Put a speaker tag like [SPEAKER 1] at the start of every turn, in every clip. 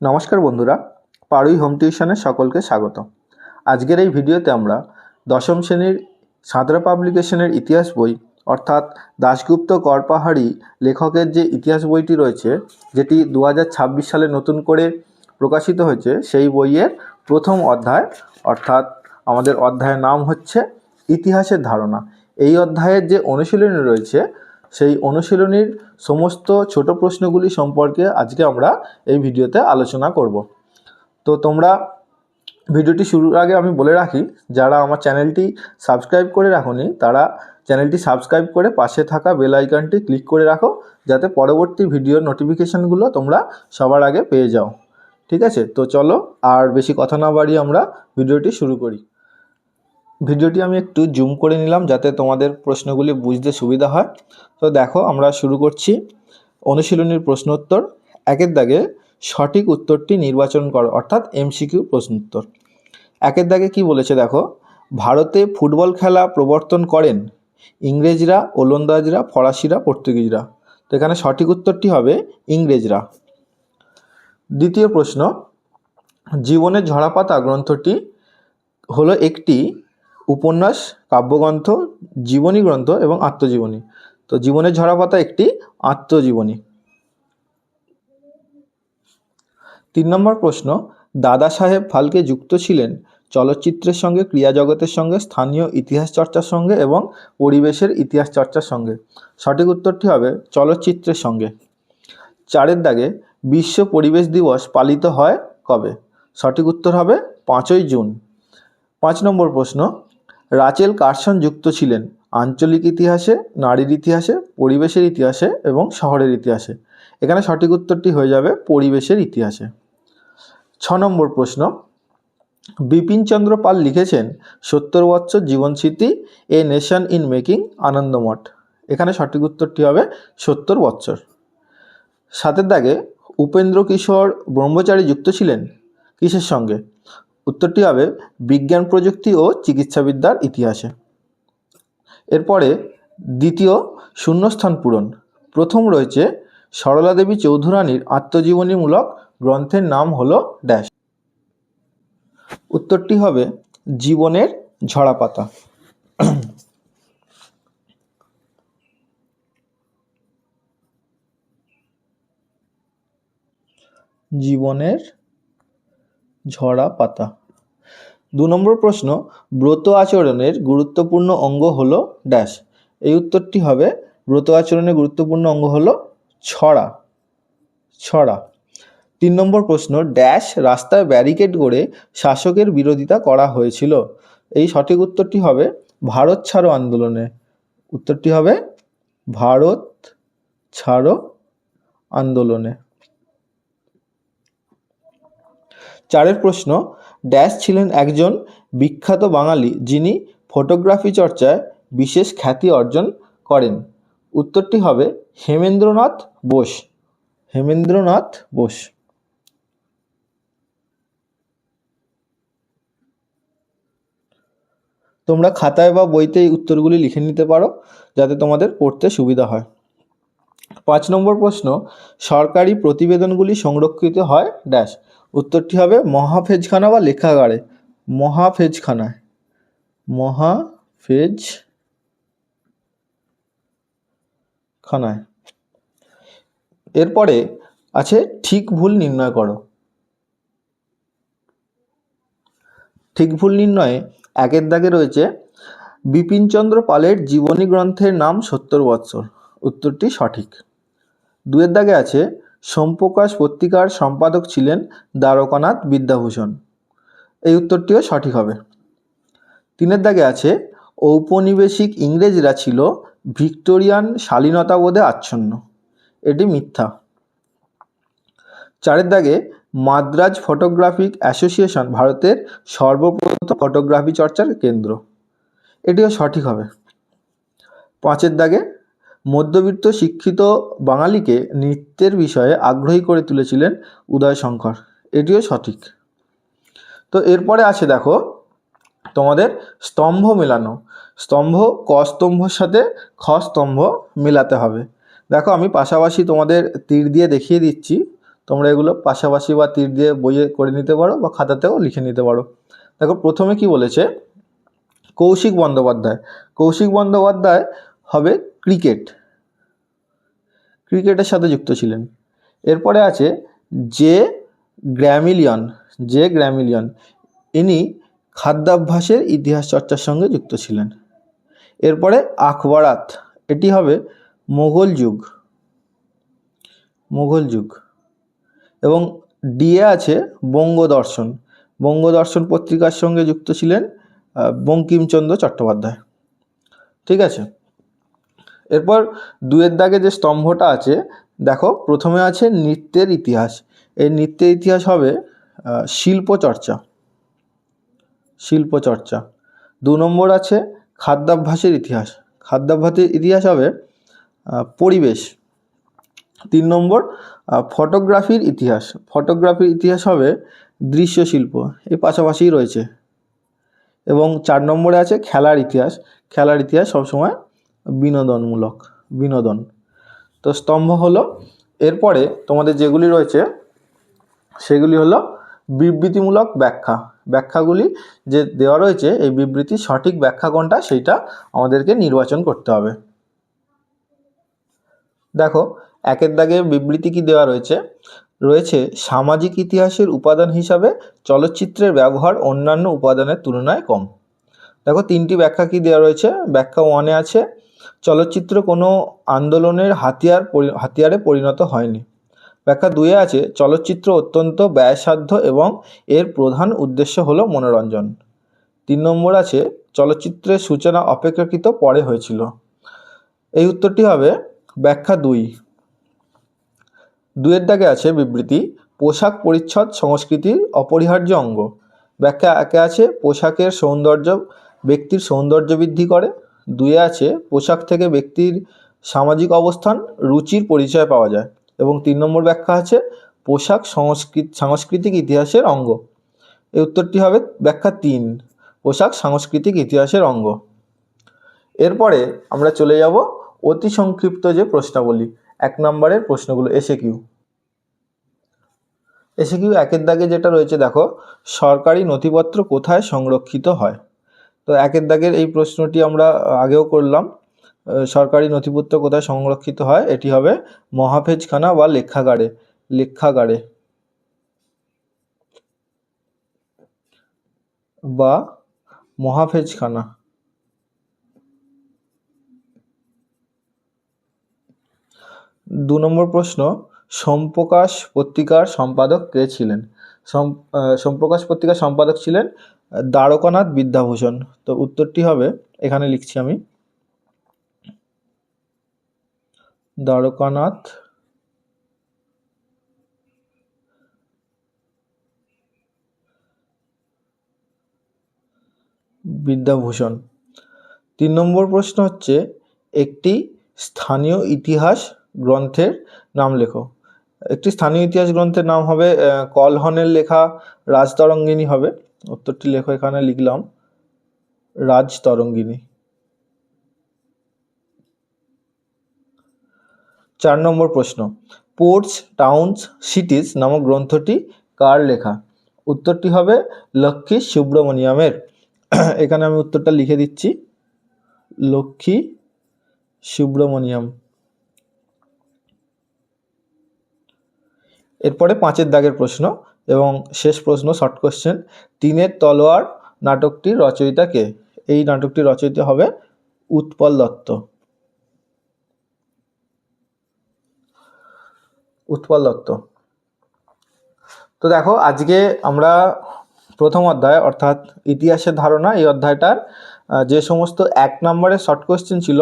[SPEAKER 1] নমস্কার বন্ধুরা পাড়ুই হোম টিউশনে সকলকে স্বাগত। আজকের এই ভিডিওতে আমরা দশম শ্রেণির সাঁতরা পাবলিকেশনের ইতিহাস বই, অর্থাৎ দাশগুপ্ত করপাহাড়ি লেখকের যে ইতিহাস বইটি রয়েছে, যেটি দু হাজার ছাব্বিশ সালে নতুন করে প্রকাশিত হয়েছে, সেই বইয়ের প্রথম অধ্যায়, অর্থাৎ আমাদের অধ্যায়ের নাম হচ্ছে ইতিহাসের ধারণা। এই অধ্যায়ের যে অনুশীলনী রয়েছে সেই অনুশীলনীর সমস্ত ছোট প্রশ্নগুলি সম্পর্কে আজকে আমরা এই ভিডিওতে আলোচনা করব। তো তোমরা ভিডিওটি শুরুর আগে আমি বলে রাখি, যারা আমার চ্যানেলটি সাবস্ক্রাইব করে রাখোনি, তারা চ্যানেলটি সাবস্ক্রাইব করে পাশে থাকা বেল আইকনটি ক্লিক করে রাখো, যাতে পরবর্তী ভিডিওর নোটিফিকেশানগুলো তোমরা সবার আগে পেয়ে যাও। ঠিক আছে? তো চলো, আর বেশি কথা না বাড়িয়ে আমরা ভিডিওটি শুরু করি। ভিডিওটি আমি একটু জুম করে নিলাম যাতে তোমাদের প্রশ্নগুলি বুঝতে সুবিধা হয়। তো দেখো, আমরা শুরু করছি। অনুশীলনীর প্রশ্নোত্তর। একের দাগে সঠিক উত্তরটি নির্বাচন করো, অর্থাৎ এমসিকিউ প্রশ্নোত্তর। একের দাগে কি বলেছে দেখো, ভারতে ফুটবল খেলা প্রবর্তন করেন ইংরেজরা, ওলন্দাজরা, ফরাসিরা, পর্তুগিজরা। তো এখানে সঠিক উত্তরটি হবে ইংরেজরা। দ্বিতীয় প্রশ্ন জীবনের ঝরাপাতা গ্রন্থটি হলো একটি উপন্যাস, কাব্যগ্রন্থ, জীবনী গ্রন্থ এবং আত্মজীবনী। তো জীবনের ঝরাপাতা একটি আত্মজীবনী। তিন নম্বর প্রশ্ন, দাদা সাহেব ফালকে যুক্ত ছিলেন চলচ্চিত্রের সঙ্গে ক্রিয়া জগতের সঙ্গে, স্থানীয় ইতিহাস চর্চার সঙ্গে এবং পরিবেশের ইতিহাস চর্চার সঙ্গে? সঠিক উত্তরটি হবে চলচ্চিত্রের সঙ্গে। চারের দাগে, বিশ্ব পরিবেশ দিবস পালিত হয় কবে? সঠিক উত্তর হবে পাঁচই জুন। পাঁচ নম্বর প্রশ্ন রাচেল কারসন যুক্ত ছিলেন আঞ্চলিক ইতিহাসে, নারীর ইতিহাসে, পরিবেশের ইতিহাসে এবং শহরের ইতিহাসে। এখানে সঠিক উত্তরটি হয়ে যাবে পরিবেশের ইতিহাসে। ছ নম্বর প্রশ্ন। বিপিনচন্দ্র পাল লিখেছেন, সত্তর বছর Jibansmriti a nation in making Anandamath. এখানে সঠিক উত্তরটি হবে সত্তর বৎসর। সাতের দাগে উপেন্দ্র কিশোর ব্রহ্মচারী যুক্ত ছিলেন কিসের সঙ্গে? উত্তরটি হবে বিজ্ঞান প্রযুক্তি ও চিকিৎসাবিদ্যার ইতিহাসে। এরপরে দ্বিতীয় শূন্যস্থান পূরণ। প্রথম রয়েছে সরলা দেবী চৌধুরানীর আত্মজীবনীমূলক গ্রন্থের নাম হলো ড্যাশ। উত্তরটি হবে জীবনের ঝরাপাতা জীবনের ঝরা পাতা। দু নম্বর প্রশ্ন, ব্রত আচরণের গুরুত্বপূর্ণ অঙ্গ হলো ড্যাশ এই উত্তরটি হবে, ব্রত আচরণের গুরুত্বপূর্ণ অঙ্গ হলো ছড়া ছড়া। তিন নম্বর প্রশ্ন ড্যাশ রাস্তায় ব্যারিকেড করে শাসকের বিরোধিতা করা হয়েছিল। এই সঠিক উত্তরটি হবে, ভারত ছাড়ো আন্দোলনে। উত্তরটি হবে, ভারত ছাড়ো আন্দোলনে। চারের প্রশ্ন, ড্যাশ ছিলেন একজন বিখ্যাত বাঙালি যিনি ফটোগ্রাফি চর্চায় বিশেষ খ্যাতি অর্জন করেন। উত্তরটি হবে হেমেন্দ্রনাথ বোস। হেমেন্দ্রনাথ বোস। তোমরা খাতায় বা বইতে এই উত্তরগুলি লিখে নিতে পারো, যাতে তোমাদের পড়তে সুবিধা হয়। পাঁচ নম্বর প্রশ্ন, সরকারি প্রতিবেদনগুলি সংরক্ষিত হয় ড্যাশ। উত্তরটি হবে মহাফেজখানা বা লেখাগারে। মহাফেজখানায়। মহাফেজ খানায় এরপরে আছে ঠিক ভুল নির্ণয় করো। ঠিক ভুল নির্ণয়ে একের দাগে রয়েছে বিপিনচন্দ্র পালের জীবনী গ্রন্থের নাম সত্তর বৎসর। উত্তরটি সঠিক। দুয়ের দাগে আছে সোমপ্রকাশ পত্রিকার সম্পাদক ছিলেন দ্বারকানাথ বিদ্যাভূষণ। এই উত্তরটিও সঠিক হবে। তিনের দাগে আছে, ঔপনিবেশিক ইংরেজরা ছিল ভিক্টোরিয়ান শালীনতাবোধে আচ্ছন্ন। এটি মিথ্যা। চারের দাগে, মাদ্রাজ ফটোগ্রাফিক অ্যাসোসিয়েশন ভারতের সর্বপ্রথম ফটোগ্রাফি চর্চার কেন্দ্র। এটিও সঠিক হবে। পাঁচের দাগে মধ্যবিত্ত শিক্ষিত বাঙালিকে নৃত্যের বিষয়ে আগ্রহী করে তুলেছিলেন উদয়শঙ্কর। এটিও সঠিক। তো এরপরে আছে দেখো তোমাদের স্তম্ভ মেলানো। স্তম্ভ ক স্তম্ভর সাথে খ স্তম্ভ মেলাতে হবে। দেখো আমি পাশাপাশি তোমাদের তীর দিয়ে দেখিয়ে দিচ্ছি। তোমরা এগুলো পাশাপাশি বা তীর দিয়ে বইয়ে করে নিতে পারো বা খাতাতেও লিখে নিতে পারো। দেখো প্রথমে কি বলেছে? কৌশিক বন্দ্যোপাধ্যায়। কৌশিক বন্দ্যোপাধ্যায় হবে ক্রিকেট। ক্রিকেটের সাথে যুক্ত ছিলেন। এরপরে আছে যে গ্র্যামিলিয়ন যে গ্র্যামিলিয়ন। ইনি খাদ্যাভ্যাসের ইতিহাস চর্চার সঙ্গে যুক্ত ছিলেন। এরপরে আকবরাত এটি হবে মোগল যুগ। মোগল যুগ। এবং ডিএ আছে বঙ্গদর্শন। বঙ্গদর্শন পত্রিকার সঙ্গে যুক্ত ছিলেন বঙ্কিমচন্দ্র চট্টোপাধ্যায়। ঠিক আছে? এরপর দুয়ের দাগে যে স্তম্ভটা আছে, দেখো প্রথমে আছে নৃত্যের ইতিহাস। এই নৃত্যের ইতিহাস হবে শিল্পচর্চা। শিল্প চর্চা শিল্প চর্চা দু নম্বর আছে খাদ্যাভ্যাসের ইতিহাস। খাদ্যাভ্যাসের ইতিহাস হবে পরিবেশ। তিন নম্বর ফটোগ্রাফির ইতিহাস। ফটোগ্রাফির ইতিহাস হবে দৃশ্য শিল্প এই পাশাপাশিই রয়েছে। এবং চার নম্বরে আছে খেলার ইতিহাস। খেলার ইতিহাস সবসময় বিনোদনমূলক, বিনোদন। তো স্তম্ভ হলো, এরপরে তোমাদের যেগুলি রয়েছে, সেগুলি হলো বিবৃতিমূলক ব্যাখ্যা। ব্যাখ্যাগুলি যে দেওয়া রয়েছে, এই বিবৃতির সঠিক ব্যাখ্যা কোনটা, সেইটা আমাদেরকে নির্বাচন করতে হবে। দেখো, একের দাগে বিবৃতি কি দেওয়া রয়েছে? রয়েছে, সামাজিক ইতিহাসের উপাদান হিসাবে চলচ্চিত্রের ব্যবহার অন্যান্য উপাদানের তুলনায় কম। দেখো, তিনটি ব্যাখ্যা কি দেওয়া রয়েছে? ব্যাখ্যা ওয়ানে আছে চলচ্চিত্র কোনো আন্দোলনের হাতিয়ার হাতিয়ারে পরিণত হয়নি। ব্যাখ্যা দুয়ে আছে, চলচ্চিত্র অত্যন্ত ব্যয়সাধ্য এবং এর প্রধান উদ্দেশ্য হলো মনোরঞ্জন। তিন নম্বর আছে, চলচ্চিত্রের সূচনা অপেক্ষাকৃত পরে হয়েছিল। এই উত্তরটি হবে ব্যাখ্যা দুই। দুয়ের দাগে আছে বিবৃতি, পোশাক পরিচ্ছদ সংস্কৃতির অপরিহার্য অঙ্গ। ব্যাখ্যা একে আছে, পোশাকের সৌন্দর্য, ব্যক্তির সৌন্দর্য বৃদ্ধি করে। দুয়ে আছে, পোশাক থেকে ব্যক্তির সামাজিক অবস্থান, রুচির পরিচয় পাওয়া যায় এবং তিন নম্বর ব্যাখ্যা আছে, পোশাক সংস্কৃত, সাংস্কৃতিক ইতিহাসের অঙ্গ। এই উত্তরটি হবে ব্যাখ্যা তিন, পোশাক সাংস্কৃতিক ইতিহাসের অঙ্গ। এরপরে আমরা চলে যাব অতি সংক্ষিপ্ত যে প্রশ্নাবলী, এক নম্বরের প্রশ্নগুলো এসে কিউ এসে কিউ একের দাগে যেটা রয়েছে, দেখো, সরকারি নথিপত্র কোথায় সংরক্ষিত হয়? তো একের দাগের এই প্রশ্নটি আমরা আগেও করলাম। সরকারি নথিপত্র কোথায় সংরক্ষিত হয়? এটি হবে মহাফেজখানা বা লেখাগারে লেখাগারে বা মহাফেজখানা। দু নম্বর প্রশ্ন, সোমপ্রকাশ পত্রিকার সম্পাদক কে ছিলেন? সোমপ্রকাশ পত্রিকার সম্পাদক ছিলেন দ্বারকানাথ বিদ্যাভূষণ। তো উত্তরটি হবে, এখানে লিখছি আমি। দ্বারকানাথ বিদ্যাভূষণ। তিন নম্বর প্রশ্ন হচ্ছে, একটি স্থানীয় ইতিহাস গ্রন্থের নাম লেখো। একটি স্থানীয় ইতিহাস গ্রন্থের নাম হবে কলহনের লেখা রাজতরঙ্গিনী হবে। উত্তরটি লেখো এখানে, লিখলাম, রাজতরঙ্গিনী। চার নম্বর প্রশ্ন, পোর্টস, টাউনস, সিটিজ নামক গ্রন্থটি কার লেখা? উত্তরটি হবে লক্ষ্মী সুব্রমণিয়ামের। এখানে আমি উত্তরটা লিখে দিচ্ছি, লক্ষ্মী সুব্রমণিয়াম। এরপরে পাঁচের দাগের প্রশ্ন এবং শেষ প্রশ্ন শর্ট কোশ্চেন তিনের তলোয়ার নাটকটির রচয়িতা কে? এই নাটকটি রচয়িতা হবে উৎপল দত্ত। উৎপল দত্ত। তো দেখো, আজকে আমরা প্রথম অধ্যায়, অর্থাৎ ইতিহাসের ধারণা, এই অধ্যায়টার যে সমস্ত এক নম্বরের শর্ট কোশ্চেন ছিল,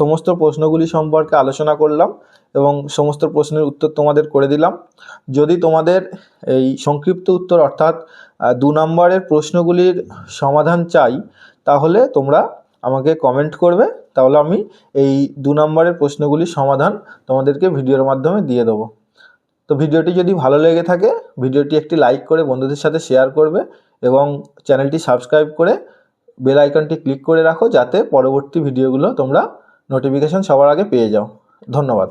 [SPEAKER 1] সমস্ত প্রশ্নগুলি সম্পর্কে আলোচনা করলাম। এবং সমস্ত প্রশ্নের উত্তর তোমাদের করে দিলাম। যদি তোমাদের এই সংক্ষিপ্ত উত্তর অর্থাৎ দু নম্বরের প্রশ্নগুলির সমাধান চাই, তাহলে তোমরা আমাকে কমেন্ট করবে। তাহলে আমি এই দু নম্বরের প্রশ্নগুলির সমাধান তোমাদেরকে ভিডিওর মাধ্যমে দিয়ে দেবো। তো ভিডিওটি যদি ভালো লেগে থাকে, ভিডিওটি একটি লাইক করে বন্ধুদের সাথে শেয়ার করবে এবং চ্যানেলটি সাবস্ক্রাইব করে বেল আইকনটি ক্লিক করে রাখো, যাতে পরবর্তী ভিডিওগুলো তোমরা নোটিফিকেশন সবার আগে পেয়ে যাও। ধন্যবাদ।